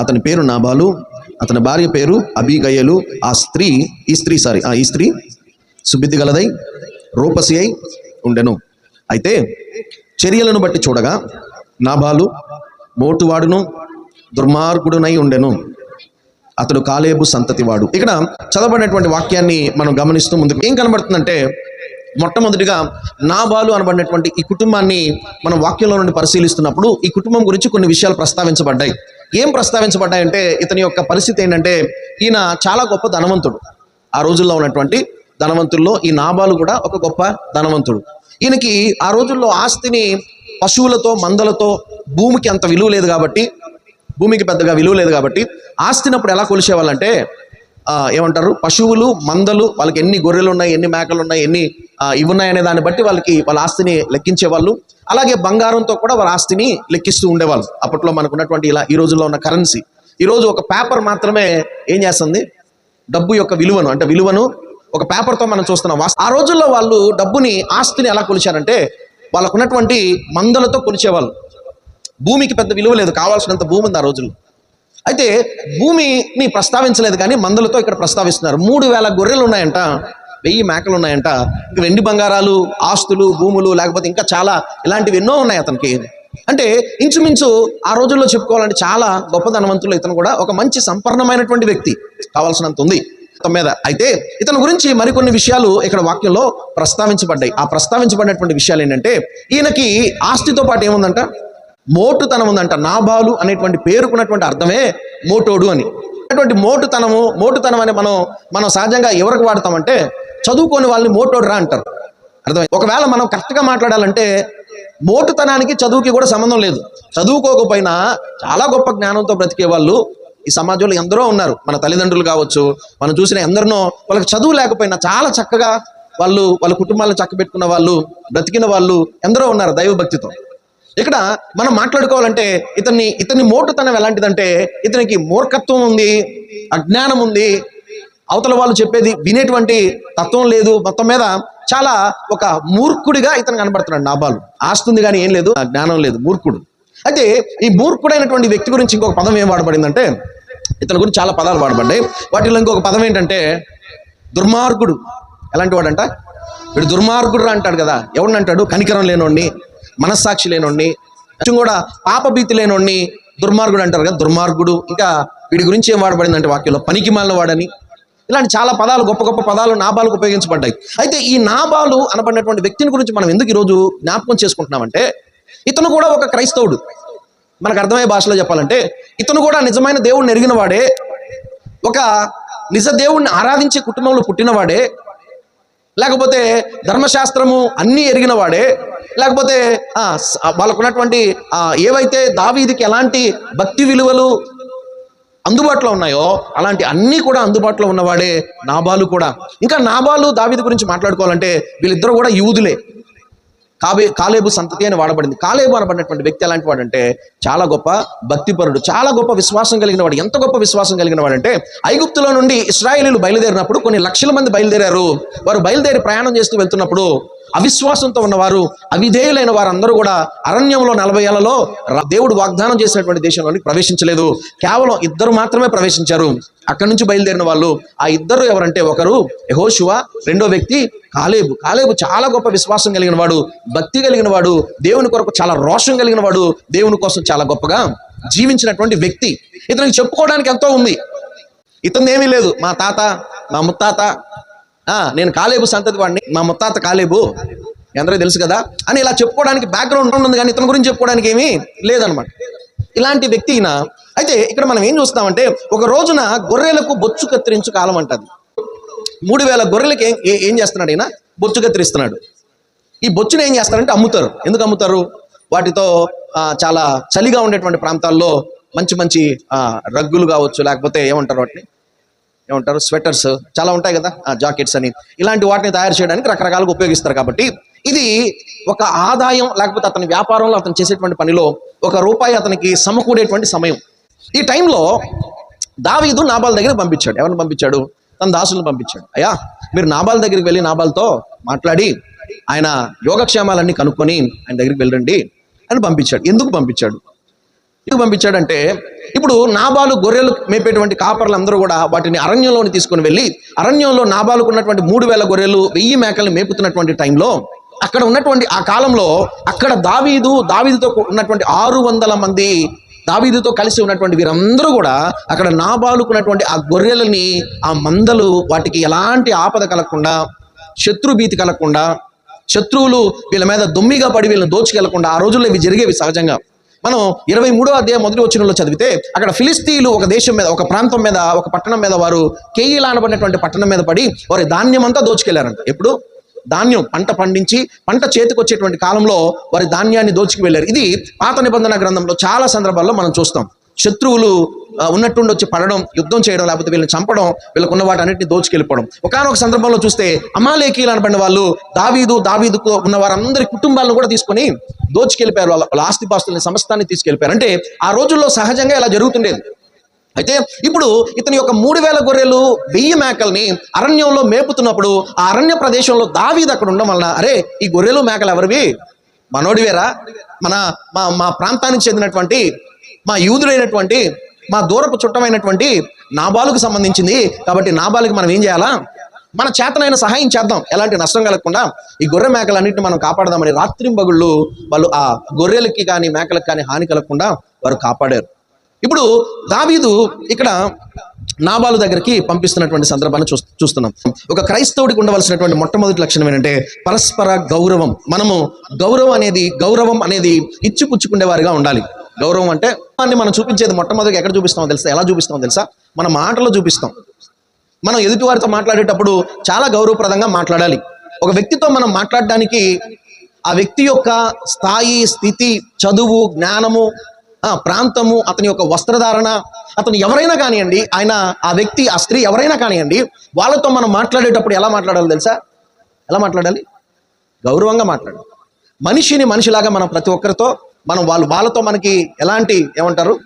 అతని పేరు నాబాలు అతని భార్య పేరు అబీగయలు ఆ స్త్రీ ఈ స్త్రీ సారీ ఆ ఈ స్త్రీ సుబుద్ధి గలదై రూపసి అయి ఉండెను. అయితే చర్యలను బట్టి చూడగా నాబాలు మోటువాడును దుర్మార్గుడునై ఉండెను. అతడు కాలేబు సంతతివాడు. ఇక్కడ చదవబడినటువంటి వాక్యాన్ని మనం గమనిస్తూ ముందుకు ఏం కనబడుతుందంటే మొట్టమొదటిగా నాబాలు అనబడినటువంటి ఈ కుటుంబాన్ని మనం వాక్యంలో నుండి పరిశీలిస్తున్నప్పుడు ఈ కుటుంబం గురించి కొన్ని విషయాలు ప్రస్తావించబడ్డాయి. ఏం ప్రస్తావించబడ్డాయంటే ఇతని యొక్క పరిస్థితి ఏంటంటే ఈయన చాలా గొప్ప ధనవంతుడు. ఆ రోజుల్లో ఉన్నటువంటి ధనవంతుల్లో ఈ నాబాలు కూడా ఒక గొప్ప ధనవంతుడు. ఈయనకి ఆ రోజుల్లో ఆస్తిని పశువులతో మందలతో భూమికి అంత విలువ లేదు కాబట్టి భూమికి పెద్దగా విలువ లేదు కాబట్టి ఆస్తిని అప్పుడు ఎలా కొలిసేవాళ్ళంటే ఏమంటారు? పశువులు మందలు వాళ్ళకి ఎన్ని గొర్రెలు ఉన్నాయి ఎన్ని మేకలు ఉన్నాయి ఎన్ని ఇవి ఉన్నాయనే దాన్ని బట్టి వాళ్ళకి వాళ్ళ ఆస్తిని లెక్కించేవాళ్ళు. అలాగే బంగారంతో కూడా వాళ్ళ ఆస్తిని లెక్కిస్తూ ఉండేవాళ్ళు. అప్పట్లో మనకు ఉన్నటువంటి ఇలా ఈ రోజుల్లో ఉన్న కరెన్సీ ఈరోజు ఒక పేపర్ మాత్రమే ఏం చేస్తుంది? డబ్బు యొక్క విలువను అంటే విలువను ఒక పేపర్తో మనం చూస్తున్నాం. ఆ రోజుల్లో వాళ్ళు డబ్బుని ఆస్తిని ఎలా కొలిచారంటే వాళ్ళకున్నటువంటి మందలతో కొలిచేవాళ్ళు. భూమికి పెద్ద విలువ లేదు. కావాల్సినంత భూమి ఉంది ఆ రోజుల్లో. అయితే భూమిని ప్రస్తావించలేదు కానీ మందులతో ఇక్కడ ప్రస్తావిస్తున్నారు. మూడు వేల గొర్రెలు ఉన్నాయంట వెయ్యి మేకలు ఉన్నాయంట ఇంకా వెండి బంగారాలు ఆస్తులు భూములు లేకపోతే ఇంకా చాలా ఇలాంటివి ఎన్నో ఉన్నాయి అతనికి. అంటే ఇంచుమించు ఆ రోజుల్లో చెప్పుకోవాలంటే చాలా గొప్ప ధనవంతులు ఇతను కూడా ఒక మంచి సంపన్నమైనటువంటి వ్యక్తి. కావాల్సినంత ఉంది మీద. అయితే ఇతని గురించి మరికొన్ని విషయాలు ఇక్కడ వాక్యంలో ప్రస్తావించబడ్డాయి. ఆ ప్రస్తావించబడినటువంటి విషయాలు ఏంటంటే ఈయనకి ఆస్తితో పాటు ఏముందంట? మోటుతనం ఉందంట నాబాలు అనేటువంటి పేరుకున్నటువంటి అర్థమే మోటోడు అని. అటువంటి మోటుతనము మోటుతనం అని మనం మనం సహజంగా ఎవరికి వాడతామంటే చదువుకోని వాళ్ళని మోటోడు రా అంటారు. అర్థమైంది ఒకవేళ మనం కరెక్ట్గా మాట్లాడాలంటే మోటుతనానికి చదువుకి కూడా సంబంధం లేదు. చదువుకోకపోయినా చాలా గొప్ప జ్ఞానంతో బ్రతికే వాళ్ళు ఈ సమాజంలో ఎందరో ఉన్నారు. మన తల్లిదండ్రులు కావచ్చు మనం చూసిన ఎందరినో వాళ్ళకి చదువు లేకపోయినా చాలా చక్కగా వాళ్ళు వాళ్ళ కుటుంబాలను చక్కబెట్టుకున్న వాళ్ళు బ్రతికిన వాళ్ళు ఎందరో ఉన్నారు దైవభక్తితో. ఇక్కడ మనం మాట్లాడుకోవాలంటే ఇతన్ని ఇతని మోటుతనం ఎలాంటిదంటే ఇతనికి మూర్ఖత్వం ఉంది అజ్ఞానం ఉంది. అవతల వాళ్ళు చెప్పేది వినేటువంటి తత్వం లేదు. మొత్తం మీద చాలా ఒక మూర్ఖుడిగా ఇతను కనబడుతున్నాడు నాబాలు. ఆస్తుంది కానీ ఏం లేదు ఆ జ్ఞానం లేదు మూర్ఖుడు. అయితే ఈ మూర్ఖుడైనటువంటి వ్యక్తి గురించి ఇంకొక పదం ఏం వాడబడిందంటే ఇతని గురించి చాలా పదాలు వాడబడ్డాయి. వాటిలో ఇంకొక పదం ఏంటంటే దుర్మార్గుడు. ఎలాంటి వాడంట? వీడు దుర్మార్గుడు అంటాడు కదా. ఎవడిని అంటాడు? కనికరం లేనోడిని. మనస్సాక్షి లేనోడిని కొంచెం కూడా పాపభీతి లేనోడిని దుర్మార్గుడు అంటారు కదా దుర్మార్గుడు. ఇంకా వీడి గురించి ఏం వాడబడిందంటే వాక్యంలో పనికి మాలిన వాడని. ఇలాంటి చాలా పదాలు గొప్ప గొప్ప పదాలు నాబాలకు ఉపయోగించబడ్డాయి. అయితే ఈ నాబాలు అనబడినటువంటి వ్యక్తిని గురించి మనం ఎందుకు ఈరోజు జ్ఞాపకం చేసుకుంటున్నామంటే ఇతను కూడా ఒక క్రైస్తవుడు. మనకు అర్థమయ్యే భాషలో చెప్పాలంటే ఇతను కూడా నిజమైన దేవుణ్ణి ఎరిగిన వాడే ఒక నిజ దేవుణ్ణి ఆరాధించే కుటుంబంలో పుట్టినవాడే లేకపోతే ధర్మశాస్త్రము అన్నీ ఎరిగిన వాడే లేకపోతే ఆ, వాళ్ళకున్నటువంటి ఆ, ఏవైతే దావీదికి ఎలాంటి భక్తి విలువలు అందుబాటులో ఉన్నాయో అలాంటి అన్నీ కూడా అందుబాటులో ఉన్నవాడే నాబాలు కూడా. ఇంకా నాబాలు దావీది గురించి మాట్లాడుకోవాలంటే వీళ్ళిద్దరూ కూడా యూదులే. కాబే కాలేబు సంతతి అని వాడబడింది. కాలేబు అనబడినటువంటి వ్యక్తి ఎలాంటి వాడంటే చాలా గొప్ప భక్తిపరుడు చాలా గొప్ప విశ్వాసం కలిగిన వాడు. ఎంత గొప్ప విశ్వాసం కలిగిన వాడంటే ఐగుప్తులో నుండి ఇస్రాయేలీలు బయలుదేరినప్పుడు కొన్ని లక్షల మంది బయలుదేరారు. వారు బయలుదేరి ప్రయాణం చేస్తూ వెళ్తున్నప్పుడు అవిశ్వాసంతో ఉన్నవారు అవిధేయులైన వారందరూ కూడా అరణ్యంలో నలభై ఏళ్ళలో దేవుడు వాగ్దానం చేసినటువంటి దేశంలోనికి ప్రవేశించలేదు. కేవలం ఇద్దరు మాత్రమే ప్రవేశించారు. అక్కడి నుంచి బయలుదేరిన వాళ్ళు ఆ ఇద్దరు ఎవరంటే ఒకరు యహోశివ రెండో వ్యక్తి కాలేబు. కాలేబు చాలా గొప్ప విశ్వాసం కలిగిన వాడు భక్తి కలిగిన వాడు దేవుని కొరకు చాలా రోషం కలిగిన వాడు దేవుని కోసం చాలా గొప్పగా జీవించినటువంటి వ్యక్తి. ఇతనికి చెప్పుకోవడానికి ఎంతో ఉంది. ఇతను ఏమీ లేదు. మా తాత మా ముత్తాత నేను కాలేబు సంతతి వాడిని మా ముత్తాత కాలేబు. ఎందరో తెలుసు కదా? అని ఇలా చెప్పుకోవడానికి బ్యాక్గ్రౌండ్ ఉంది కానీ ఇతని గురించి చెప్పుకోవడానికి ఏమీ లేదనమాట. ఇలాంటి వ్యక్తి ఈయన. అయితే ఇక్కడ మనం ఏం చూస్తామంటే ఒక రోజున గొర్రెలకు బొచ్చు కత్తిరించు కాలం అంటది మూడు వేల గొర్రెలకి ఏం ఏ- ఏం చేస్తున్నాడు ఈయన? బొచ్చు కత్తిరిస్తున్నాడు. ఈ బొచ్చును ఏం చేస్తారంటే అమ్ముతారు. ఎందుకు అమ్ముతారు? వాటితో చాలా చలిగా ఉండేటువంటి ప్రాంతాల్లో మంచి మంచి ఆ, రగ్గులు కావచ్చు లేకపోతే ఏమంటారు వాటిని? ఏమంటారు స్వెటర్స్ చాలా ఉంటాయి కదా జాకెట్స్ అని. ఇలాంటి వాటిని తయారు చేయడానికి రకరకాలుగా ఉపయోగిస్తారు కాబట్టి ఇది ఒక ఆదాయం లేకపోతే అతని వ్యాపారంలో అతను చేసేటువంటి పనిలో ఒక రూపాయి అతనికి సమకూడేటువంటి సమయం. ఈ టైంలో దావీదు నాబాల్ దగ్గర పంపించాడు. ఎవరిని పంపించాడు? తన దాసులను పంపించాడు. అయ్యా మీరు నాబాల్ దగ్గరికి వెళ్ళి నాబాల్తో మాట్లాడి ఆయన యోగక్షేమాలన్నీ కనుక్కొని ఆయన దగ్గరికి వెళ్ళండి అని పంపించాడు. ఎందుకు పంపించాడు? ఎందుకు పంపించాడంటే ఇప్పుడు నాబాలు గొర్రెలు మేపేటువంటి కాపర్లు అందరూ కూడా వాటిని అరణ్యంలోని తీసుకుని వెళ్ళి అరణ్యంలో నాబాలకు ఉన్నటువంటి మూడు వేల గొర్రెలు వెయ్యి మేకలు మేపుతున్నటువంటి టైంలో అక్కడ ఉన్నటువంటి ఆ కాలంలో అక్కడ దావీదు దావీదుతో ఉన్నటువంటి ఆరు వందల మంది దావీదుతో కలిసి ఉన్నటువంటి వీరందరూ కూడా అక్కడ నాబాలుకున్నటువంటి ఆ గొర్రెలని ఆ మందలు వాటికి ఎలాంటి ఆపద కలగకుండా శత్రు భీతి కలగకుండా శత్రువులు వీళ్ళ మీద దొమ్మిగా పడి వీళ్ళని దోచుకెళ్ళకుండా ఆ రోజుల్లో ఇవి జరిగేవి సహజంగా. మనం ఇరవై మూడో అధ్యాయం మొదటి వచ్చినలో చదివితే అక్కడ ఫిలిస్తీన్లు ఒక దేశం మీద ఒక ప్రాంతం మీద ఒక పట్టణం మీద వారు కేయిలా అనబడినటువంటి పట్టణం మీద పడి వారి ధాన్యం అంతా దోచుకెళ్ళారంట. ఎప్పుడు? ధాన్యం పంట పండించి పంట చేతికొచ్చేటువంటి కాలంలో వారి ధాన్యాన్ని దోచుకు వెళ్ళారు ఇది పాత నిబంధన గ్రంథంలో చాలా సందర్భాల్లో మనం చూస్తాం. శత్రువులు ఉన్నట్టుండి వచ్చి పడడం యుద్ధం చేయడం లేకపోతే వీళ్ళని చంపడం వీళ్ళకు ఉన్న వాటి అన్నింటినీ దోచుకెళ్ళిపోవడం. ఒకనొక సందర్భంలో చూస్తే అమాలేకీలు అనబడిన వాళ్ళు దావీదు దావీదుకు ఉన్న వారందరి కుటుంబాలను కూడా తీసుకొని దోచుకెళ్ళిపోయారు. వాళ్ళ వాళ్ళ ఆస్తిపాస్తుల్ని సమస్తాన్ని తీసుకెళ్ళిపోయారు. అంటే ఆ రోజుల్లో సహజంగా ఇలా జరుగుతుండేది. అయితే ఇప్పుడు ఇతని యొక్క మూడు వేల గొర్రెలు వెయ్యి మేకల్ని అరణ్యంలో మేపుతున్నప్పుడు ఆ అరణ్య ప్రదేశంలో దావీదు అక్కడ ఉండడం వలన అరే ఈ గొర్రెలు మేకలు ఎవరివి? మనోడివేరా? మన మా మా ప్రాంతానికి చెందినటువంటి మా యూదుడైనటువంటి మా దూరపు చుట్టమైనటువంటి నాబాలుకు సంబంధించింది. కాబట్టి నాబాలుకి మనం ఏం చేయాలా? మన చేతనైన సహాయం చేద్దాం. ఎలాంటి నష్టం కలగకుండా ఈ గొర్రె మేకలన్నింటిని మనం కాపాడదామని రాత్రింబగుళ్ళు వాళ్ళు ఆ గొర్రెలకి కానీ మేకలకు కానీ హాని కలగకుండా వారు కాపాడారు. ఇప్పుడు దావీదు ఇక్కడ నాబాలు దగ్గరికి పంపిస్తున్నటువంటి సందర్భాన్ని చూ చూస్తున్నాం. ఒక క్రైస్తవుడికి ఉండవలసినటువంటి మొట్టమొదటి లక్షణం ఏంటంటే పరస్పర గౌరవం. మనము గౌరవం అనేది గౌరవం అనేది ఇచ్చిపుచ్చుకునే వారిగా ఉండాలి. గౌరవం అంటే దాన్ని మనం చూపించేది మొట్టమొదటిగా ఎక్కడ చూపిస్తామో తెలుసా? ఎలా చూపిస్తామో తెలుసా? మన మాటలో చూపిస్తాం. మనం ఎదుటి వారితో మాట్లాడేటప్పుడు చాలా గౌరవప్రదంగా మాట్లాడాలి. ఒక వ్యక్తితో మనం మాట్లాడడానికి ఆ వ్యక్తి యొక్క స్థాయి స్థితి చదువు జ్ఞానము ఆ ప్రాంతము అతని యొక్క వస్త్రధారణ అతను ఎవరైనా కానివ్వండి ఆయన ఆ వ్యక్తి ఆ స్త్రీ ఎవరైనా కానివ్వండి వాళ్ళతో మనం మాట్లాడేటప్పుడు ఎలా మాట్లాడాలి తెలుసా? ఎలా మాట్లాడాలి? గౌరవంగా మాట్లాడాలి. మనిషిని మనిషిలాగా మనం ప్రతి ఒక్కరితో మనం వాళ్ళు వాళ్ళతో మనకి ఎలాంటి ఏమంటారు?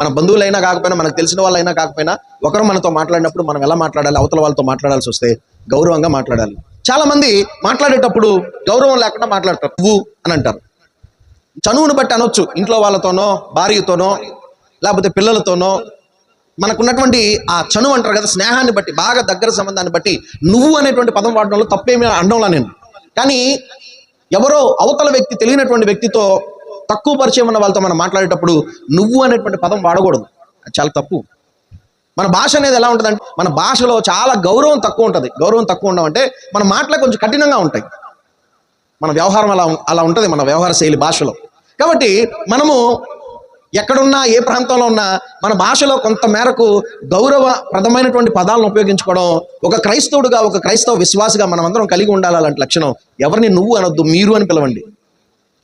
మన బంధువులైనా కాకపోయినా మనకు తెలిసిన వాళ్ళైనా కాకపోయినా ఒకరు మనతో మాట్లాడినప్పుడు మనం ఎలా మాట్లాడాలి? అవతల వాళ్ళతో మాట్లాడాల్సి వస్తే గౌరవంగా మాట్లాడాలి. చాలామంది మాట్లాడేటప్పుడు గౌరవం లేకుండా మాట్లాడతారు. నువ్వు అని అంటారు. చనువును బట్టి అనొచ్చు. ఇంట్లో వాళ్ళతోనో భార్యతోనో లేకపోతే పిల్లలతోనో. మనకున్నటువంటి ఆ చనువు అంటారు కదా స్నేహాన్ని బట్టి బాగా దగ్గర సంబంధాన్ని బట్టి నువ్వు అనేటువంటి పదం వాడడంలో తప్పేమీ అండంలా నేను. కానీ ఎవరో అవతల వ్యక్తి తెలియనటువంటి వ్యక్తితో తక్కువ పరిచయం ఉన్న వాళ్ళతో మనం మాట్లాడేటప్పుడు నువ్వు అనేటువంటి పదం వాడకూడదు. అది చాలా తప్పు. మన భాష అనేది ఎలా ఉంటుందంటే మన భాషలో చాలా గౌరవం తక్కువ ఉంటుంది. గౌరవం తక్కువ ఉండడం అంటే మన మాటలు కొంచెం కఠినంగా ఉంటాయి. మన వ్యవహారం అలా అలా ఉంటుంది మన వ్యవహార శైలి భాషలో. కాబట్టి మనము ఎక్కడున్నా ఏ ప్రాంతంలో ఉన్నా మన భాషలో కొంత మేరకు గౌరవప్రదమైనటువంటి పదాలను ఉపయోగించుకోవడం ఒక క్రైస్తవుడుగా ఒక క్రైస్తవ విశ్వాసగా మనమందరం కలిగి ఉండాలి అలాంటి లక్షణం ఎవరిని నువ్వు అనొద్దు మీరు అని పిలవండి.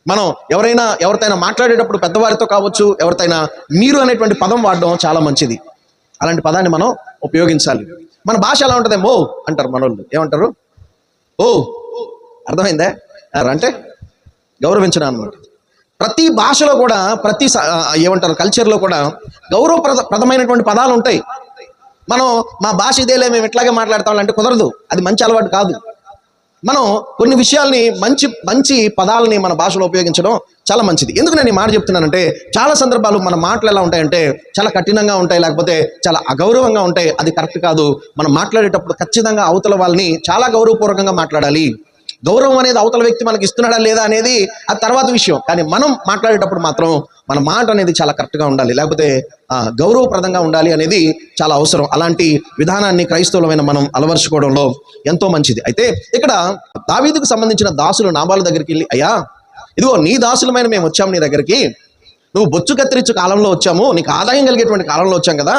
మనం ఎవరైనా ఎవరితైనా మాట్లాడేటప్పుడు పెద్దవారితో కావచ్చు ఎవరితైనా మీరు అనేటువంటి పదం వాడడం చాలా మంచిది. అలాంటి పదాన్ని మనం ఉపయోగించాలి. మన భాష ఎలా ఉంటుంది? మో అంటారు మనోళ్ళు. ఏమంటారు? ఓ. అర్థమైందా? అంటే గౌరవించడం అనమాట ప్రతి భాషలో కూడా ప్రతి స- ఏమంటారు కల్చర్లో కూడా గౌరవప్రద ప్రదమైనటువంటి పదాలు ఉంటాయి. మనం మా భాష ఇదేలే మేము ఇట్లాగే మాట్లాడతాం అంటే కుదరదు. అది మంచి అలవాటు కాదు. మనం కొన్ని విషయాల్ని మంచి మంచి పదాలని మన భాషలో ఉపయోగించడం చాలా మంచిది. ఎందుకు నేను ఈ మాట చెప్తున్నానంటే చాలా సందర్భాలు మన మాటలు ఎలా ఉంటాయంటే చాలా కఠినంగా ఉంటాయి లేకపోతే చాలా అగౌరవంగా ఉంటాయి. అది కరెక్ట్ కాదు. మనం మాట్లాడేటప్పుడు ఖచ్చితంగా అవతల వాళ్ళని చాలా గౌరవపూర్వకంగా మాట్లాడాలి. గౌరవం అనేది అవతల వ్యక్తి మనకి ఇస్తున్నాడా లేదా అనేది ఆ తర్వాత విషయం. కానీ మనం మాట్లాడేటప్పుడు మాత్రం మన మాట అనేది చాలా కరెక్ట్గా ఉండాలి. లేకపోతే గౌరవప్రదంగా ఉండాలి అనేది చాలా అవసరం. అలాంటి విధానాన్ని క్రైస్తవులమైన మనం అలవరుచుకోవడంలో ఎంతో మంచిది. అయితే ఇక్కడ దావీదుకు సంబంధించిన దాసులు నాబాల దగ్గరికి వెళ్ళి అయ్యా ఇదిగో నీ దాసులమైన మేము వచ్చాము నీ దగ్గరికి. నువ్వు బొచ్చు కత్తిరించు కాలంలో వచ్చాము. నీకు ఆదాయం కలిగేటువంటి కాలంలో వచ్చాం కదా.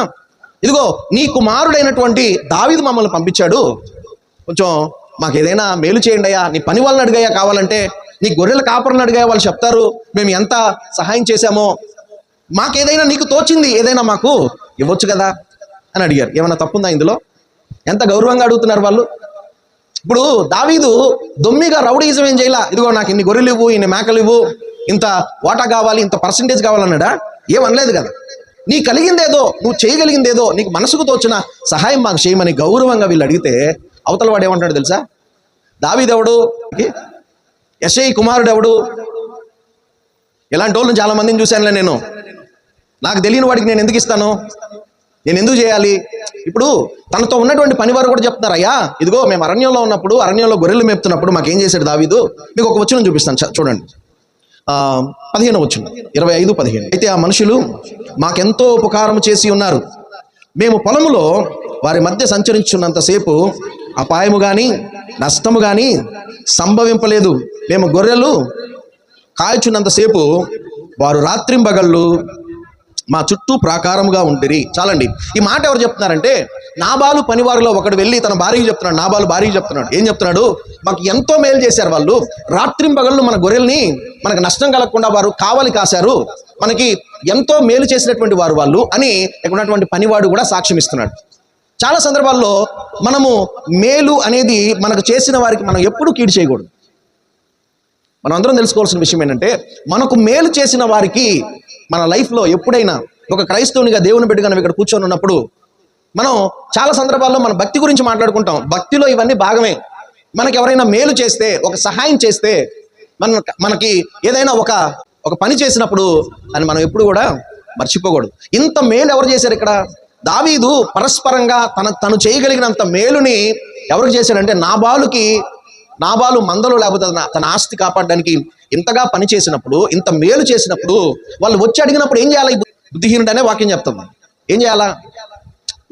ఇదిగో నీ కుమారుడైనటువంటి దావీదు మమ్మల్ని పంపించాడు. కొంచెం మాకు ఏదైనా మేలు చేయండి అయ్యా. నీ పని వాళ్ళని అడిగాయా కావాలంటే. నీ గొర్రెల కాపర్ని అడిగాయా వాళ్ళు చెప్తారు. మేము ఎంత సహాయం చేశామో. మాకేదైనా నీకు తోచింది ఏదైనా మాకు ఇవ్వచ్చు కదా అని అడిగారు. ఏమైనా తప్పుందా ఇందులో? ఎంత గౌరవంగా అడుగుతున్నారు వాళ్ళు? ఇప్పుడు దావీదు దొమ్మిగా రౌడీజం ఏం చేయాల? ఇదిగో నాకు ఇన్ని గొర్రెలు ఇవ్వు ఇన్ని మేకలు ఇవ్వు ఇంత వాటా కావాలి ఇంత పర్సంటేజ్ కావాలన్నాడా? ఏమనలేదు కదా. నీ కలిగిందేదో నువ్వు చేయగలిగిందేదో నీకు మనసుకు తోచిన సహాయం మాకు చేయమని గౌరవంగా వీళ్ళు అడిగితే అవతల వాడు ఏమంటాడు తెలుసా? దావీదెవడు? ఎస్ఐ కుమారుడు ఎవడు ఇలాంటి వాళ్ళని చాలా మందిని చూశానులే నేను. నాకు తెలియని వాడికి నేను ఎందుకు ఇస్తాను? నేను ఎందుకు చేయాలి? ఇప్పుడు తనతో ఉన్నటువంటి పని వారు కూడా చెప్తున్నారు అయ్యా ఇదిగో మేము అరణ్యంలో ఉన్నప్పుడు అరణ్యంలో గొర్రెలు మేపుతున్నప్పుడు మాకేం చేశాడు దావీదు? మీకు ఒక వచ్చిన చూపిస్తాను చూడండి. పదిహేను వచ్చిన ఇరవై ఐదు పదిహేను. అయితే ఆ మనుషులు మాకెంతో ఉపకారం చేసి ఉన్నారు. మేము పొలములో వారి మధ్య సంచరించున్నంతసేపు అపాయము కానీ నష్టము కానీ సంభవింపలేదు. మేము గొర్రెలు కాయచున్నంతసేపు వారు రాత్రింబగళ్ళు మా చుట్టూ ప్రాకారముగా ఉండిరి. చాలండి. ఈ మాట ఎవరు చెప్తున్నారంటే నాబాలు పనివారిలో ఒకడు వెళ్ళి తన భార్యకి చెప్తున్నాడు నాబాలు భార్యకి చెప్తున్నాడు. ఏం చెప్తున్నాడు? మాకు ఎంతో మేలు చేశారు వాళ్ళు. రాత్రింబగళ్ళు మన గొర్రెల్ని మనకు నష్టం కలగకుండా వారు కావాలి కాశారు. మనకి ఎంతో మేలు చేసినటువంటి వారు వాళ్ళు అని ఇక్కడ ఉన్నటువంటి పనివాడు కూడా సాక్ష్యం ఇస్తున్నాడు చాలా సందర్భాల్లో మనము మేలు అనేది మనకు చేసిన వారికి మనం ఎప్పుడూ కీడు చేయకూడదు. మనం అందరం తెలుసుకోవాల్సిన విషయం ఏంటంటే మనకు మేలు చేసిన వారికి మన లైఫ్లో ఎప్పుడైనా ఒక క్రైస్తవునిగా దేవుని బిడ్డగా ఇక్కడ కూర్చొని ఉన్నప్పుడు మనం చాలా సందర్భాల్లో మన భక్తి గురించి మాట్లాడుకుంటాం. భక్తిలో ఇవన్నీ భాగమే. మనకి ఎవరైనా మేలు చేస్తే ఒక సహాయం చేస్తే మన మనకి ఏదైనా ఒక ఒక పని చేసినప్పుడు అని మనం ఎప్పుడు కూడా మర్చిపోకూడదు. ఇంత మేలు ఎవరు చేశారు ఇక్కడ? దావీదు పరస్పరంగా తన తను చేయగలిగినంత మేలుని ఎవరికి చేశాడంటే నాబాలుకి నాబాలు మందలు లేకపోతే తన- ఆస్తి కాపాడడానికి ఇంతగా పని చేసినప్పుడు ఇంత మేలు చేసినప్పుడు వాళ్ళు వచ్చి అడిగినప్పుడు ఏం చేయాలి? బుద్ధిహీనుడు అనే వాక్యం చెప్తుంది. ఏం చేయాలా?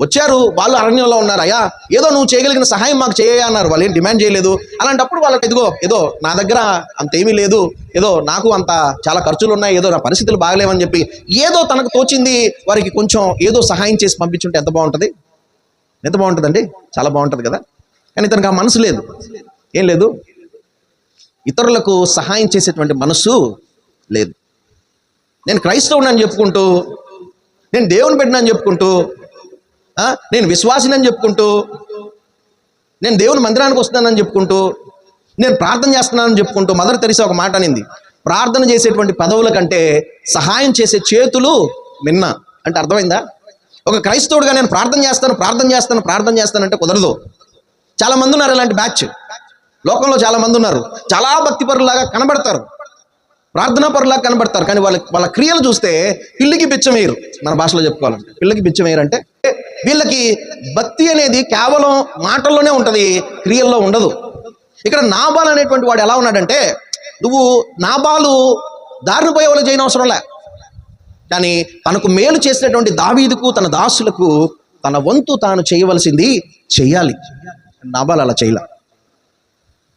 వచ్చారు వాళ్ళు అరణ్యంలో ఉన్నారు. అయ్యా ఏదో నువ్వు చేయగలిగిన సహాయం మాకు చేయ అన్నారు. వాళ్ళు ఏం డిమాండ్ చేయలేదు. అలాంటప్పుడు వాళ్ళకి ఇదిగో ఏదో నా దగ్గర అంత ఏమీ లేదు. ఏదో నాకు అంత చాలా ఖర్చులు ఉన్నాయి. ఏదో నా పరిస్థితులు బాగలేవని చెప్పి ఏదో తనకు తోచింది. వారికి కొంచెం ఏదో సహాయం చేసి పంపించుంటే ఎంత బాగుంటుంది? ఎంత బాగుంటుందండి? చాలా బాగుంటుంది కదా. కానీ ఇతనికి ఆ మనసు లేదు. ఏం లేదు. ఇతరులకు సహాయం చేసేటువంటి మనసు లేదు. నేను క్రైస్తవుని అని చెప్పుకుంటూ నేను దేవుని పెట్టినని చెప్పుకుంటూ నేను విశ్వాసినని చెప్పుకుంటూ నేను దేవుని మందిరానికి వస్తున్నానని చెప్పుకుంటూ నేను ప్రార్థన చేస్తున్నానని చెప్పుకుంటూ మదర్ తెరిసా ఒక మాట అనింది. ప్రార్థన చేసేటువంటి పదవుల కంటే సహాయం చేసే చేతులు మిన్న అంటే అర్థమైందా? ఒక క్రైస్తవుడిగా నేను ప్రార్థన చేస్తాను ప్రార్థన చేస్తాను ప్రార్థన చేస్తానంటే కుదరదు. చాలా మంది ఉన్నారు ఇలాంటి బ్యాచ్. లోకంలో చాలా మంది ఉన్నారు. చాలా భక్తిపరులాగా కనబడతారు. ప్రార్థనా పరులాగా కనబడతారు. కానీ వాళ్ళ వాళ్ళ క్రియలు చూస్తే పిల్లికి బిచ్చం వేయరు మన భాషలో చెప్పుకోవాలంటే పిల్లికి బిచ్చం వేయరు అంటే వీళ్ళకి భక్తి అనేది కేవలం మాటల్లోనే ఉంటుంది క్రియల్లో ఉండదు. ఇక్కడ నాబాల్ అనేటువంటి వాడు ఎలా ఉన్నాడంటే నువ్వు నాబాలు దారిన పోయే వాళ్ళు లే. కానీ తనకు మేలు చేసినటువంటి దావీదుకు తన దాసులకు తన వంతు తాను చేయవలసింది చెయ్యాలి నాబాల్ అలా చేయలే.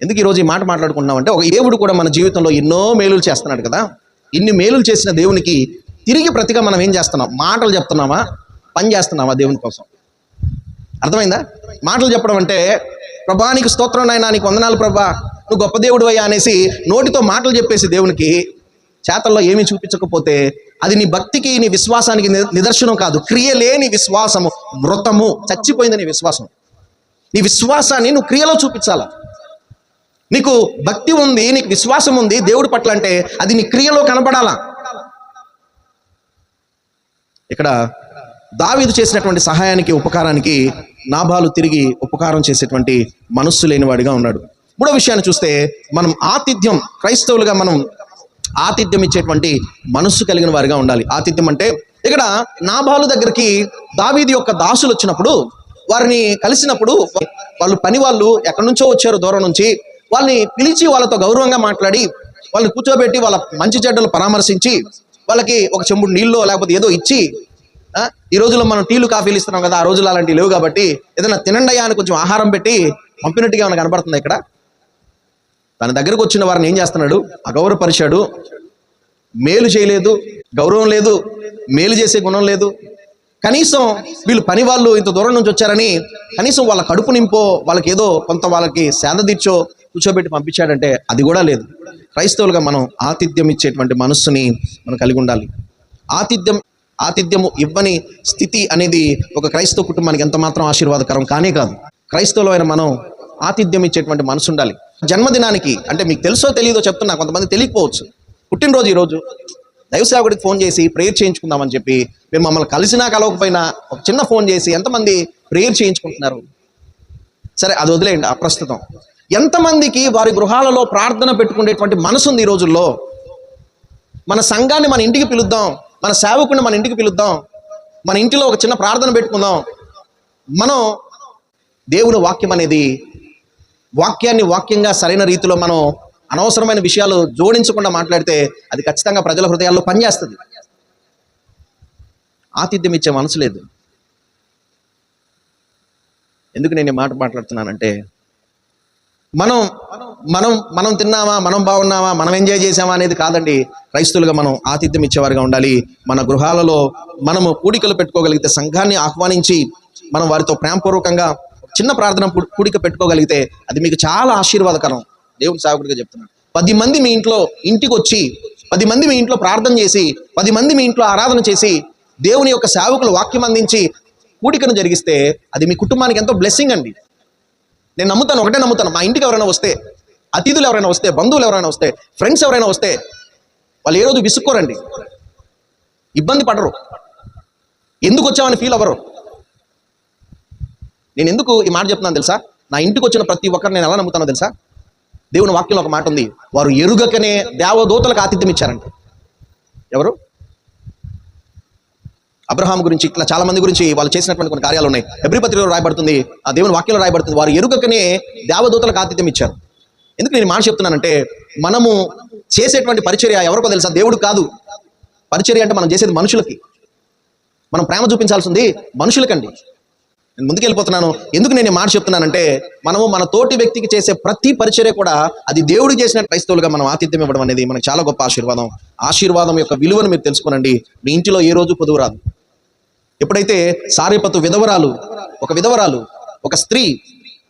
ఎందుకు ఈరోజు ఈ మాట మాట్లాడుకుంటున్నామంటే ఒక దేవుడు కూడా మన జీవితంలో ఎన్నో మేలులు చేస్తున్నాడు కదా. ఇన్ని మేలులు చేసిన దేవునికి తిరిగి ప్రతిగా మనం ఏం చేస్తున్నాం? మాటలు చెప్తున్నామా? పని చేస్తున్నావా దేవుని కోసం? అర్థమైందా? మాటలు చెప్పడం అంటే ప్రభా నీకు స్తోత్రం నాయనా నీకు వందనాలు ప్రభా నువ్వు గొప్ప దేవుడు అయ్యా అనేసి నోటితో మాటలు చెప్పేసి దేవునికి చేతల్లో ఏమీ చూపించకపోతే అది నీ భక్తికి నీ విశ్వాసానికి నిదర్శనం కాదు. క్రియ లేని విశ్వాసము మృతము చచ్చిపోయింది నీ విశ్వాసం. నీ విశ్వాసాన్ని నువ్వు క్రియలో చూపించాలా? నీకు భక్తి ఉంది నీకు విశ్వాసం ఉంది దేవుడి పట్ల అంటే అది నీ క్రియలో కనపడాలా ఇక్కడ దావీదు చేసినటువంటి సహాయానికి ఉపకారానికి నాభాలు తిరిగి ఉపకారం చేసేటువంటి మనస్సు లేనివాడిగా ఉన్నాడు. మూడో విషయాన్ని చూస్తే మనం ఆతిథ్యం క్రైస్తవులుగా మనం ఆతిథ్యం ఇచ్చేటువంటి మనస్సు కలిగిన వారిగా ఉండాలి. ఆతిథ్యం అంటే ఇక్కడ నాభాలు దగ్గరికి దావీది యొక్క దాసులు వచ్చినప్పుడు వారిని కలిసినప్పుడు వాళ్ళు పని వాళ్ళు ఎక్కడి నుంచో వచ్చారు దూరం నుంచి వాళ్ళని పిలిచి వాళ్ళతో గౌరవంగా మాట్లాడి వాళ్ళని కూర్చోబెట్టి వాళ్ళ మంచి చెడ్డలు పరామర్శించి వాళ్ళకి ఒక చెంబుడు నీళ్ళు లేకపోతే ఏదో ఇచ్చి ఈ రోజుల్లో మనం టీలు కాఫీలు ఇస్తున్నాం కదా ఆ రోజుల్లో అలాంటివి లేవు కాబట్టి ఏదైనా తినండి అని కొంచెం ఆహారం పెట్టి పంపినట్టుగా మనకు కనబడుతుంది ఇక్కడ? తన దగ్గరకు వచ్చిన వారిని ఏం చేస్తున్నాడు? అగౌరవపరిచాడు. మేలు చేయలేదు గౌరవం లేదు మేలు చేసే గుణం లేదు. కనీసం వీళ్ళు పని వాళ్ళు ఇంత దూరం నుంచి వచ్చారని కనీసం వాళ్ళ కడుపు నింపో వాళ్ళకి ఏదో కొంత వాళ్ళకి సేద తీర్చో కూర్చోబెట్టి పంపించాడంటే అది కూడా లేదు. క్రైస్తవులుగా మనం ఆతిథ్యం ఇచ్చేటువంటి మనస్సుని మనం కలిగి ఉండాలి. ఆతిథ్యం ఆతిథ్యము ఇవ్వని స్థితి అనేది ఒక క్రైస్తవ కుటుంబానికి ఎంత మాత్రం ఆశీర్వాదకరం కానే కాదు. క్రైస్తవులమైన మనం ఆతిథ్యం ఇచ్చేటువంటి మనసు ఉండాలి. జన్మదినానికి అంటే మీకు తెలుసో తెలియదో చెప్తున్నా కొంతమంది తెలియకపోవచ్చు. పుట్టినరోజు ఈరోజు దైవసేవకుడికి ఫోన్ చేసి ప్రేయర్ చేయించుకుందామని చెప్పి మీరు మమ్మల్ని కలిసినా కలవకపోయినా ఒక చిన్న ఫోన్ చేసి ఎంతమంది ప్రేయర్ చేయించుకుంటున్నారు? సరే అది వదిలేయండి అప్రస్తుతం ఎంతమందికి వారి గృహాలలో ప్రార్థన పెట్టుకునేటువంటి మనసు ఉంది ఈ రోజుల్లో? మన సంఘాన్ని మన ఇంటికి పిలుద్దాం. మన సేవకుని మన ఇంటికి పిలుద్దాం. మన ఇంటిలో ఒక చిన్న ప్రార్థన పెట్టుకుందాం. మనం దేవుని వాక్యం అనేది వాక్యాన్ని వాక్యంగా సరైన రీతిలో మనం అనవసరమైన విషయాలు జోడించకుండా మాట్లాడితే అది ఖచ్చితంగా ప్రజల హృదయాల్లో పనిచేస్తుంది. ఆతిథ్యం ఇచ్చే మనసు లేదు. ఎందుకు నేను ఈ మాట మాట్లాడుతున్నానంటే మనం మనం మనం తిన్నామా మనం బాగున్నామా మనం ఎంజాయ్ చేసామా అనేది కాదండి. క్రైస్తులుగా మనం ఆతిథ్యం ఇచ్చేవారుగా ఉండాలి. మన గృహాలలో మనము కూడికలు పెట్టుకోగలిగితే సంఘాన్ని ఆహ్వానించి మనం వారితో ప్రేమపూర్వకంగా చిన్న ప్రార్థన కూడిక పెట్టుకోగలిగితే అది మీకు చాలా ఆశీర్వాదకరం. దేవుని సాగుడిగా చెప్తున్నాను పది మంది మీ ఇంట్లో ఇంటికి వచ్చి పది మంది మీ ఇంట్లో ప్రార్థన చేసి పది మంది మీ ఇంట్లో ఆరాధన చేసి దేవుని యొక్క సేవకులు వాక్యం అందించి కూడికను జరిగిస్తే అది మీ కుటుంబానికి ఎంతో బ్లెస్సింగ్ అండి. నేను నమ్ముతాను ఒకటే నమ్ముతాను. మా ఇంటికి ఎవరైనా వస్తే అతిథులు ఎవరైనా వస్తే బంధువులు ఎవరైనా వస్తే ఫ్రెండ్స్ ఎవరైనా వస్తే వాళ్ళు ఏ రోజు విసుక్కోరండి. ఇబ్బంది పడరు. ఎందుకు వచ్చామని ఫీల్ అవ్వరు. నేను ఎందుకు ఈ మాట చెప్తున్నాను తెలుసా? నా ఇంటికి వచ్చిన ప్రతి ఒక్కరు నేను ఎలా నమ్ముతానో తెలుసా? దేవుని వాక్యంలో ఒక మాట ఉంది. వారు ఎరుగకనే దేవదూతలకు ఆతిథ్యం ఇచ్చారంట. ఎవరు? అబ్రహాం గురించి ఇట్లా చాలా మంది గురించి వాళ్ళు చేసినటువంటి కొన్ని కార్యాలు ఉన్నాయి. ఎబ్రి పత్రికలో రాయబడుతుంది. ఆ దేవుని వాక్యంలో రాయబడుతుంది. వారు ఎరుగకనే దేవదూతలకు ఆతిథ్యం ఇచ్చారు. ఎందుకు నేను మాట చెప్తున్నానంటే మనము చేసేటువంటి పరిచర్య ఎవరికో తెలుసా? దేవుడు కాదు. పరిచర్య అంటే మనం చేసేది మనుషులకి. మనం ప్రేమ చూపించాల్సింది మనుషులకండి. నేను ముందుకెళ్ళిపోతున్నాను ఎందుకు నేను మాట చెప్తున్నానంటే మనము మన తోటి వ్యక్తికి చేసే ప్రతి పరిచర్య కూడా అది దేవుడు చేసిన క్రైస్తవులుగా మనం ఆతిథ్యం ఇవ్వడం అనేది మనకు చాలా గొప్ప ఆశీర్వాదం. ఆశీర్వాదం యొక్క విలువను మీరు తెలుసుకోనండి. మీ ఇంటిలో ఏ రోజు పొదువు రాదు. ఎప్పుడైతే సారీపతు విధవరాలు ఒక విధవరాలు ఒక స్త్రీ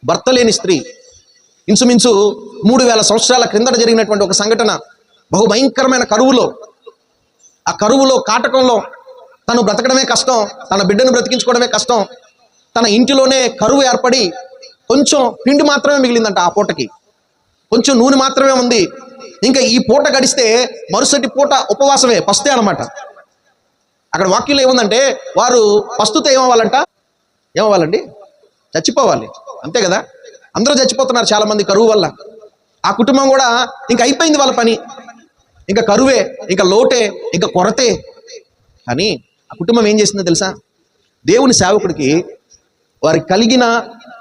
భర్త లేని స్త్రీ ఇంచుమించు మూడు వేల సంవత్సరాల క్రిందట జరిగినటువంటి ఒక సంఘటన బహు భయంకరమైన కరువులో. ఆ కరువులో కాటకంలో తను బ్రతకడమే కష్టం తన బిడ్డను బ్రతికించుకోవడమే కష్టం తన ఇంటిలోనే కరువు ఏర్పడి కొంచెం పిండి మాత్రమే మిగిలిందంట ఆ పూటకి. కొంచెం నూనె మాత్రమే ఉంది. ఇంకా ఈ పూట గడిస్తే మరుసటి పూట ఉపవాసమే పస్తే అనమాట అక్కడ వాక్యంలో ఏముందంటే వారు పస్తుతో ఏమవ్వాలంట? ఏమవ్వాలండి? చచ్చిపోవాలి. అంతే కదా? అందరూ చచ్చిపోతున్నారు చాలా మంది కరువు వల్ల. ఆ కుటుంబం కూడా ఇంకా అయిపోయింది వాళ్ళ పని. ఇంకా కరువే ఇంకా లోటే ఇంకా కొరతే. కానీ ఆ కుటుంబం ఏం చేసిందో తెలుసా? దేవుని సేవకుడికి వారికి కలిగిన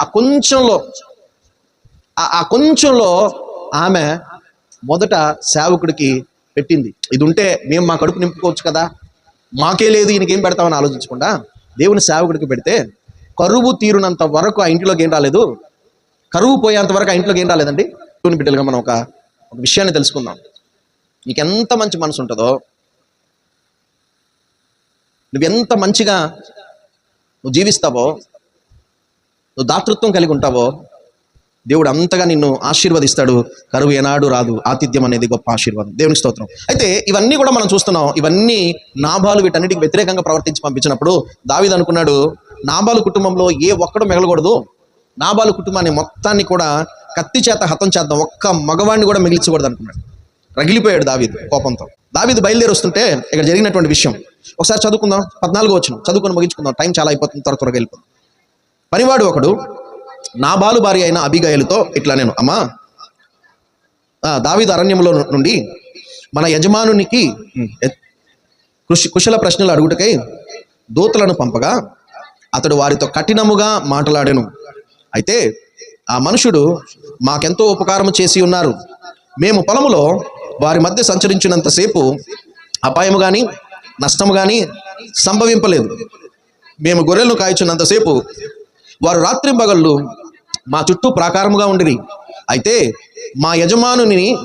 ఆ కొంచెంలో ఆ- ఆ కొంచెంలో ఆమె మొదట సేవకుడికి పెట్టింది. ఇది ఉంటే మేము మా కడుపు నింపుకోవచ్చు కదా. మాకే లేదు ఈయనకేం పెడతామని ఆలోచించకుండా దేవుని సేవకుడికి పెడితే కరువు తీరునంత వరకు ఆ ఇంటిలోకి ఏం రాలేదు. కరువు పోయేంత వరకు ఆ ఇంట్లోకి ఏం రాలేదండి? దేవుని బిడ్డలుగా మనం ఒక ఒక విషయాన్ని తెలుసుకుందాం. నీకు ఎంత మంచి మనసు ఉంటుందో నువ్వు ఎంత మంచిగా నువ్వు జీవిస్తావో నువ్వు దాతృత్వం కలిగి ఉంటావో దేవుడు అంతగా నిన్ను ఆశీర్వదిస్తాడు. కరువు ఏనాడు రాదు. ఆతిథ్యం అనేది గొప్ప ఆశీర్వాదం. దేవుని స్తోత్రం. అయితే ఇవన్నీ కూడా మనం చూస్తున్నాం. ఇవన్నీ నాభాలు వీటన్నిటికి వ్యతిరేకంగా ప్రవర్తించి పంపించినప్పుడు దావిద్ అనుకున్నాడు నాభాలు కుటుంబంలో ఏ ఒక్కడు మిగలకూడదు. నాబాలు కుటుంబాన్ని మొత్తాన్ని కూడా కత్తి చేత హతం చేద్దాం ఒక్క మగవాడిని కూడా మిగిల్చకూడదు అనుకున్నాడు. రగిలిపోయాడు దావీదు కోపంతో. దావీదు బయలుదేరి వస్తుంటే ఇక్కడ జరిగినటువంటి విషయం. ఒకసారి చదువుకుందాం. పద్నాలుగు వచ్చిన చదువుకొని ముగించుకుందాం. టైం చాలా అయిపోతుంది. త్వర త్వరగా వెళ్ళిపోతుంది పనివాడు ఒకడు నాబాలు భార్య అయిన అబిగాయలతో ఇట్లా నేను అమ్మా ఆ, దావీదు అరణ్యంలో నుండి మన యజమానునికి కృషి కుశల ప్రశ్నలు అడుగుటకై దూతలను పంపగా అతడు వారితో కఠినముగా మాట్లాడాను. అయితే ఆ మనుషుడు మాకెంతో ఉపకారం చేసి ఉన్నారు. మేము పొలములో వారి మధ్య సంచరించినంతసేపు అపాయము కానీ నష్టము కానీ సంభవింపలేదు. మేము గొర్రెలను కాయచున్నంతసేపు వారు రాత్రింబగళ్ళు మా చుట్టూ ప్రాకారముగా ఉండిరి. అయితే మా యజమానుని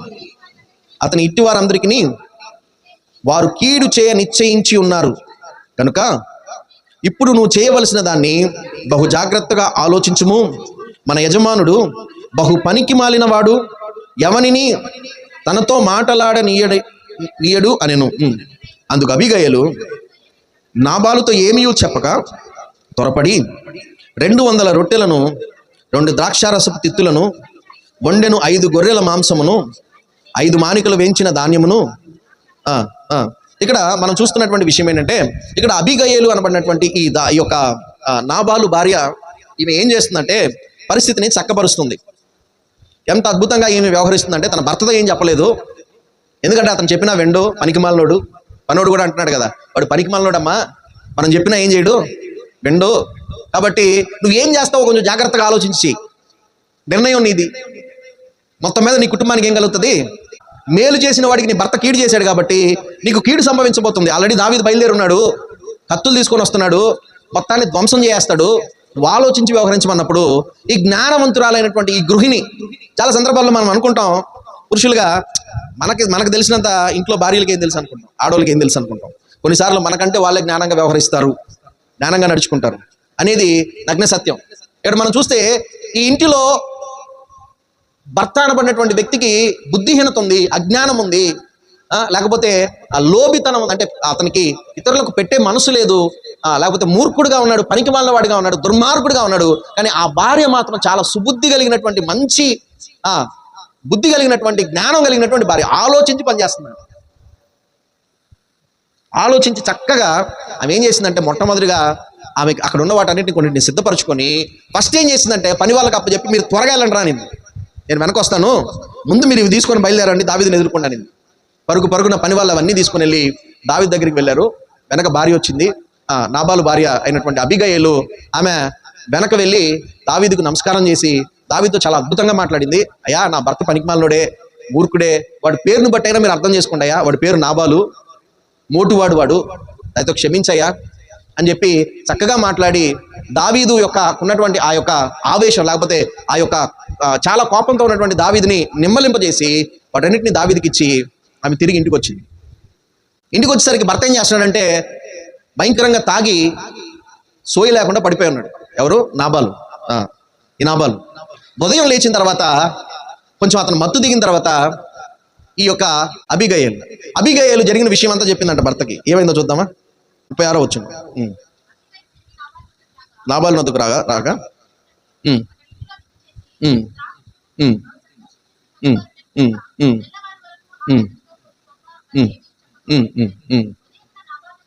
అతని ఇట్టి వారందరికీ వారు కీడు చేయ నిశ్చయించి ఉన్నారు. కనుక ఇప్పుడు నువ్వు చేయవలసిన దాన్ని బహు జాగ్రత్తగా ఆలోచించుము. మన యజమానుడు బహు పనికి మాలినవాడు ఎవనిని తనతో మాటలాడనీయడు నీయడు అనెను. అందుకు అభిగయలు నాబాలుతో ఏమీ చెప్పక త్వరపడి రెండు వందల రొట్టెలను రెండు ద్రాక్షారసపు తిత్తులను వండెను ఐదు గొర్రెల మాంసమును ఐదు మానికలు వేయించిన ధాన్యమును ఇక్కడ మనం చూస్తున్నటువంటి విషయం ఏంటంటే ఇక్కడ అభిగయలు అనబడినటువంటి ఈ దా ఈ యొక్క నాబాలు భార్య ఈమె ఏం చేస్తుందంటే పరిస్థితిని చక్కపరుస్తుంది. ఎంత అద్భుతంగా ఈమె వ్యవహరిస్తుందంటే తన భర్తతో ఏం చెప్పలేదు. ఎందుకంటే అతను చెప్పినా వెండో పనికిమాలనోడు. పనోడు కూడా అంటున్నాడు కదా వాడు పనికిమాలనోడమ్మా మనం చెప్పినా ఏం చేయడు? వెండు. కాబట్టి నువ్వు ఏం చేస్తావో కొంచెం జాగ్రత్తగా ఆలోచించి. నిర్ణయం నీది. మొత్తం మీద నీ కుటుంబానికి ఏం కలుగుతుంది? మేలు చేసిన వాడికి నీ భర్త కీడు చేశాడు కాబట్టి నీకు కీడు సంభవించబోతుంది. ఆల్రెడీ దావిది బయలుదేరి ఉన్నాడు కత్తులు తీసుకొని వస్తున్నాడు. మొత్తాన్ని ధ్వంసం చేస్తాడు నువ్వు ఆలోచించి వ్యవహరించమన్నప్పుడు ఈ జ్ఞానవంతురాలైనటువంటి ఈ గృహిణి చాలా సందర్భాల్లో మనం అనుకుంటాం పురుషులుగా మనకి మనకు తెలిసినంత ఇంట్లో భార్యలకి ఏం తెలుసు అనుకుంటాం ఆడవాళ్ళకి ఏం తెలుసు అనుకుంటాం. కొన్నిసార్లు మనకంటే వాళ్ళే జ్ఞానంగా వ్యవహరిస్తారు జ్ఞానంగా నడుచుకుంటారు. అనేది నగ్న సత్యం ఇక్కడ మనం చూస్తే ఈ ఇంటిలో భర్త అనబడినటువంటి వ్యక్తికి బుద్ధిహీనత ఉంది అజ్ఞానం ఉంది లేకపోతే ఆ లోబితనం అంటే అతనికి ఇతరులకు పెట్టే మనసు లేదు లేకపోతే మూర్ఖుడుగా ఉన్నాడు పనికి వాడిగా ఉన్నాడు దుర్మార్గుడుగా ఉన్నాడు. కానీ ఆ భార్య మాత్రం చాలా సుబుద్ధి కలిగినటువంటి మంచి బుద్ధి కలిగినటువంటి జ్ఞానం కలిగినటువంటి భార్య. ఆలోచించి పనిచేస్తున్నాడు. ఆలోచించి చక్కగా ఆమె ఏం చేసిందంటే మొట్టమొదటిగా ఆమె అక్కడ ఉన్న వాటన్నిటిని కొన్నింటిని సిద్ధపరచుకొని ఫస్ట్ ఏం చేసిందంటే పని వాళ్ళకి అప్పచెప్పి మీరు త్వరగా వెళ్ళండి రానింది నేను వెనక వస్తాను ముందు మీరు ఇవి తీసుకొని బయలుదేరండి దావిదిని ఎదుర్కొన్నాను పరుగు పరుగున పని వాళ్ళు అవన్నీ తీసుకొని వెళ్ళి దావి దగ్గరికి వెళ్ళారు. వెనక భార్య వచ్చింది. నాబాలు భార్య అయినటువంటి అభిగయలు ఆమె వెనక వెళ్ళి దావీదుకు నమస్కారం చేసి దావీతో చాలా అద్భుతంగా మాట్లాడింది. అయ్యా నా భర్త పనికిమాలనోడే మూర్ఖుడే. వాడి పేరును బట్టైనా మీరు అర్థం చేసుకోండి అయ్యా. వాడి పేరు నాబాలు. మోటువాడు వాడు. అయితే క్షమించయ్యా. అని చెప్పి చక్కగా మాట్లాడి దావీదు యొక్క ఉన్నటువంటి ఆ యొక్క ఆవేశం లేకపోతే ఆ యొక్క చాలా కోపంతో ఉన్నటువంటి దావీదిని నిమ్మలింపజేసి వాటన్నిటిని దావీదికి ఇచ్చి ఆమె తిరిగి ఇంటికి వచ్చింది ఇంటికి వచ్చేసరికి భర్త ఏం చేస్తున్నాడంటే భయంకరంగా తాగి సోయి లేకుండా పడిపోయి ఉన్నాడు. ఎవరు? నాబాలు. ఈ నాబాలు. ఉదయం లేచిన తర్వాత కొంచెం అతను మత్తు దిగిన తర్వాత ఈ యొక్క అభిగయలు అభిగయలు జరిగిన విషయం అంతా చెప్పిందంట భర్తకి. ఏమైందో చూద్దామా? ముప్పై ఆరో వచ్చింది లాభాలు నొద్దుకు రాగా రాగా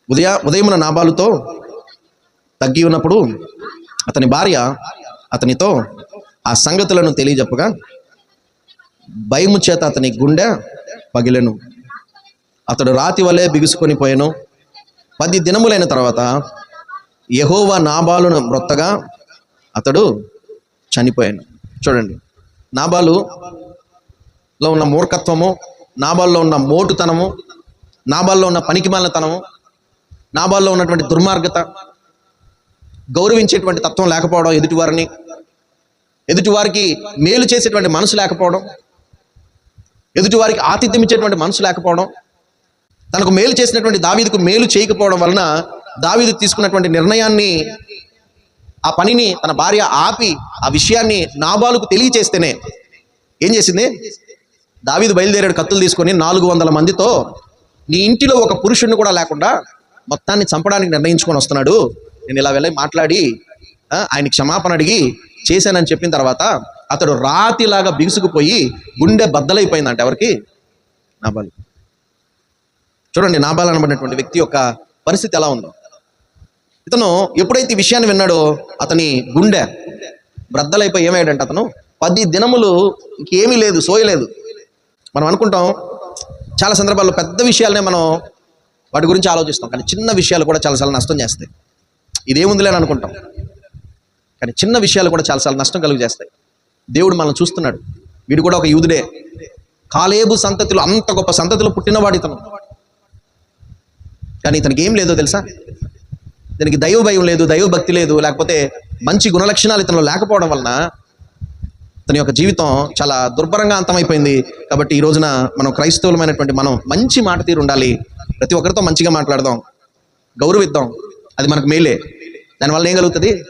ఉదయ ఉదయమున నాబాలుతో తగ్గి ఉన్నప్పుడు అతని భార్య అతనితో ఆ సంగతులను తెలియజెప్పగా భయము చేత అతని గుండె పగిలెను అతడు రాతి వలె బిగుసుకొని పోయాను పది దినములైన తర్వాత యహోవా నాబాలును మ్రొత్తగా అతడు చనిపోయాను చూడండి. నాబాలులో ఉన్న మూర్ఖత్వము నాబాల్లో ఉన్న మోటుతనము నాబాల్లో ఉన్న పనికిమాలినతనము నాబాల్లో ఉన్నటువంటి దుర్మార్గత గౌరవించేటువంటి తత్వం లేకపోవడం ఎదుటివారిని ఎదుటివారికి మేలు చేసేటువంటి మనసు లేకపోవడం ఎదుటివారికి ఆతిథ్యం ఇచ్చేటువంటి మనసు లేకపోవడం తనకు మేలు చేసినటువంటి దావీదుకు మేలు చేయకపోవడం వలన దావీదు తీసుకున్నటువంటి నిర్ణయాన్ని ఆ పనిని తన భార్య ఆపి ఆ విషయాన్ని నాబాలుకు తెలియచేస్తేనే ఏం చేసింది? దావీదు బయలుదేరాడు కత్తులు తీసుకొని నాలుగు వందల మందితో నీ ఇంటిలో ఒక పురుషుడిని కూడా లేకుండా మొత్తాన్ని చంపడానికి నిర్ణయించుకొని వస్తున్నాడు. నేను ఇలా వెళ్ళి మాట్లాడి ఆయన క్షమాపణ అడిగి చేశానని చెప్పిన తర్వాత అతడు రాతిలాగా బిగుసుకుపోయి గుండె బద్దలైపోయిందంట ఎవరికి? నాబాలు చూడండి నాబాల్ అనబడినటువంటి వ్యక్తి యొక్క పరిస్థితి ఎలా ఉందో. ఇతను ఎప్పుడైతే ఈ విషయాన్ని విన్నాడో అతని గుండె బ్రద్దలైపోయి ఏమయ్యాడంటే అతను పది దినములు ఇంకేమీ లేదు సోయలేదు మనం అనుకుంటాం చాలా సందర్భాల్లో పెద్ద విషయాలనే మనం వాటి గురించి ఆలోచిస్తాం కానీ చిన్న విషయాలు కూడా చాలాసార్లు నష్టం చేస్తాయి. ఇదేముందిలే అని అనుకుంటాం కానీ చిన్న విషయాలు కూడా చాలాసార్లు నష్టం కలుగు చేస్తాయి. దేవుడు మనల్ని చూస్తున్నాడు. వీడు కూడా ఒక యూదుడే. కాలేబు సంతతిలో అంత గొప్ప సంతతిలో పుట్టినవాడు ఇతను. కానీ ఇతనికి ఏం లేదో తెలుసా? దీనికి దైవ భయం లేదు దైవ భక్తి లేదు లేకపోతే మంచి గుణలక్షణాలు ఇతనిలో లేకపోవడం వలన తన యొక్క జీవితం చాలా దుర్భరంగా అంతమైపోయింది. కాబట్టి ఈ రోజున మనం క్రైస్తవులమైనటువంటి మనం మంచి మాట తీరు ఉండాలి. ప్రతి ఒక్కరితో మంచిగా మాట్లాడదాం గౌరవిద్దాం. అది మనకు మేలే. దానివల్ల ఏం కలుగుతుంది?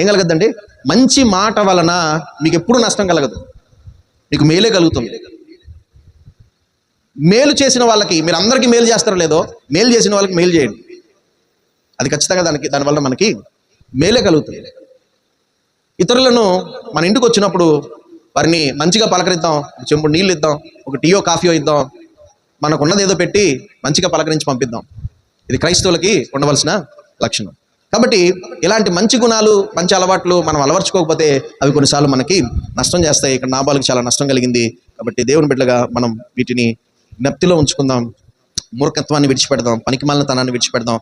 ఏం కలగద్దండి? మంచి మాట వలన మీకు ఎప్పుడు నష్టం కలగదు. మీకు మేలే కలుగుతుంది. మేలు చేసిన వాళ్ళకి మీరు అందరికీ మేలు చేస్తారో లేదో మేలు చేసిన వాళ్ళకి మేలు చేయండి. అది ఖచ్చితంగా దానికి దానివల్ల మనకి మేలే కలుగుతుంది. ఇతరులను మన ఇంటికి వచ్చినప్పుడు వారిని మంచిగా పలకరిద్దాం చెంపు నీళ్ళు ఇద్దాం ఒక టీయో కాఫీయో ఇద్దాం మనకున్నది ఏదో పెట్టి మంచిగా పలకరించి పంపిద్దాం. ఇది క్రైస్తవులకి ఉండవలసిన లక్షణం. కాబట్టి ఇలాంటి మంచి గుణాలు మంచి అలవాట్లు మనం అలవర్చుకోకపోతే అవి కొన్నిసార్లు మనకి నష్టం చేస్తాయి. ఇక్కడ నాబాలకు చాలా నష్టం కలిగింది. కాబట్టి దేవుని బిడ్డగా మనం వీటిని జ్ఞప్తిలో ఉంచుకుందాం. మూర్ఖత్వాన్ని విడిచిపెడదాం. పనికిమాలిన తనాన్ని విడిచిపెడదాం.